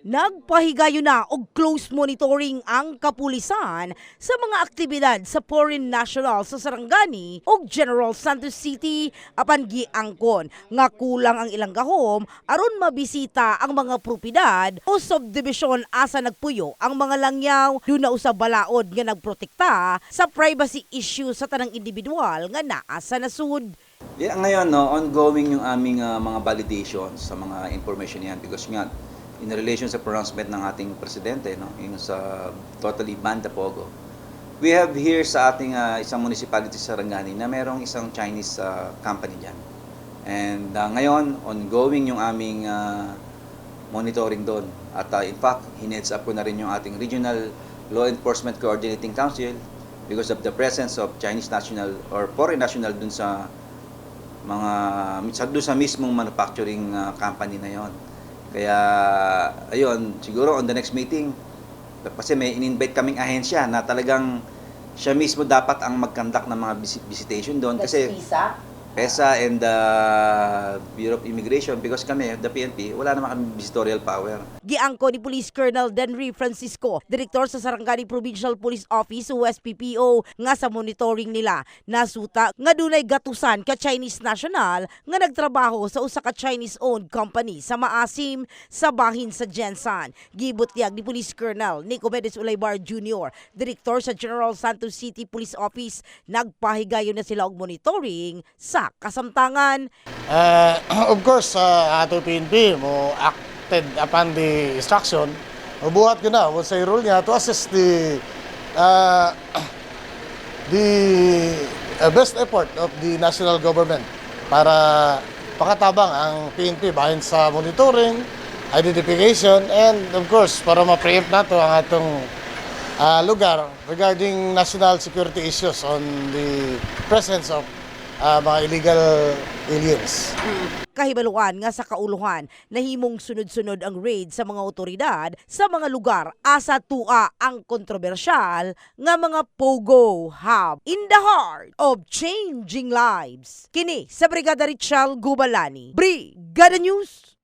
Nagpahigayo na og close monitoring ang kapulisan sa mga aktibidad sa foreign national sa Sarangani ug General Santos City apan giangkon nga kulang ang ilang gahom aron mabisita ang mga propiedad o subdivision asa nagpuyo ang mga langyaw duna usab balaod nga nagprotekta sa privacy issue sa tanang individual nga naa sa nasud. Yeah, ngayon, no, ongoing yung aming ah, mga validations sa mga information yan because nga, in relation sa pronouncement ng ating presidente, no, yung sa totally banned the Pogo, we have here sa ating ah, isang municipality sa Sarangani na merong isang Chinese ah, company dyan. And ah, ngayon, ongoing yung aming ah, monitoring doon. At ah, in fact, hineds up ko na rin yung ating Regional Law Enforcement Coordinating Council because of the presence of Chinese national or foreign national dun sa mga sa doon sa mismong manufacturing uh, company na yon. Kaya ayun, siguro on the next meeting kasi may in-invite kaming ahensya na talagang siya mismo dapat ang mag-conduct ng mga visi- visitation doon. Kasi PESA and the Bureau of Immigration because kami, the PNP, wala naman kami visitorial power. Giangko ni Police Colonel Denry Francisco, direktor sa Sarangani Provincial Police Office o SPPO, nga sa monitoring nila nasuta nga dunay gatusan ka Chinese national nga nagtrabaho sa usa ka Chinese-owned company sa Maasim sa bahin sa Jensan. Gibutyag ni Police Colonel Nico Medes Ulaybar Jr., direktor sa General Santos City Police Office, nagpahigayon na sila og monitoring sa kasamtangan. Uh, of course, sa ato PNP, mo acted upon the instruction, mabuhat ko na, mo sa role niya to assist the uh, the uh, best effort of the national government para pakatabang ang PNP bahin sa monitoring, identification, and of course, para ma-preempt nato ang atong uh, lugar regarding national security issues on the presence of uh, mga illegal aliens. kahibaluan nga sa kauluhan nahimong sunod-sunod ang raid sa mga otoridad sa mga lugar asa tua ang kontrobersyal nga mga pogo hub in the heart of changing lives. Kini sa Brigada Richel Gubalani. Brigada News